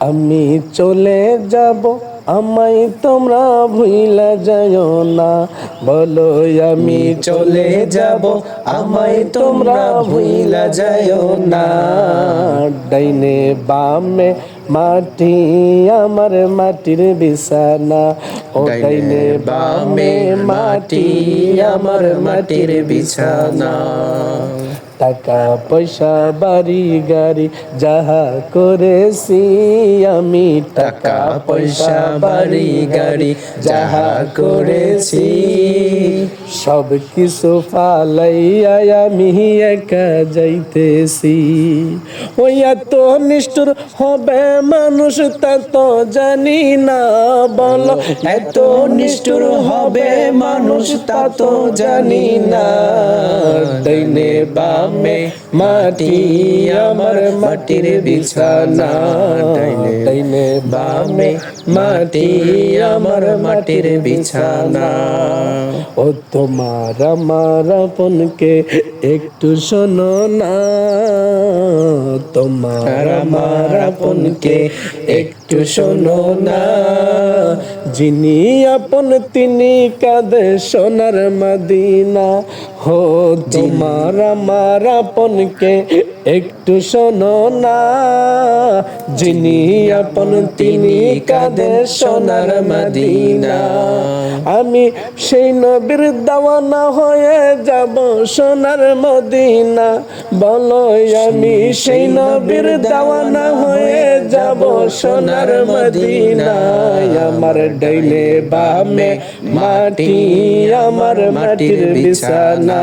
আমি চলে যাব আমায় তোমরা ভুইলা যাও না। বলো আমি চলে যাব আমায় তোমরা ভুইলা যাও না। ডাইনে বামে মাটি আমার মাটির বিছানা। ও ডাইনে বামে মাটি আমার মাটির বিছানা। টাকা পয়সা, বাড়ি, গাড়ি, যাহা করেছি আমি। টাকা পয়সা, বাড়ি, গাড়ি, যাহা করেছি, সব কিছু ফালাইয়া আমি একা যাইতেছি। ওই এত নিষ্ঠুর হবে মানুষ, তা তো জানি না বলো। এত নিষ্ঠুর হবে মানুষ, তা তো জানি না। বামে মাটি আমার মাটির বিছানা ডাইনে বামে মাটি, আমার মাটির বিছানা। ও তোমার, আমার আপনকে একটু শোনো না। তোমার, আমার আপনকে একটু শোনো না। যিনি আপন, তিনি কাঁদে সোনার মদিনা। হো তোমার, আমার আপনকে একটু শোনো না, যিনি আপন তিনি কাঁদে সোনার মদিনা। আমি সেই নবীর দাওয়ানা হয়ে যাব সোনার মদিনা। বলো, আমি সেই নবীর দাওয়ানা হয়ে যাব সোনার মদিনায় আমার ডাইলে বামে মাটি, আমার মাটির বিছানা।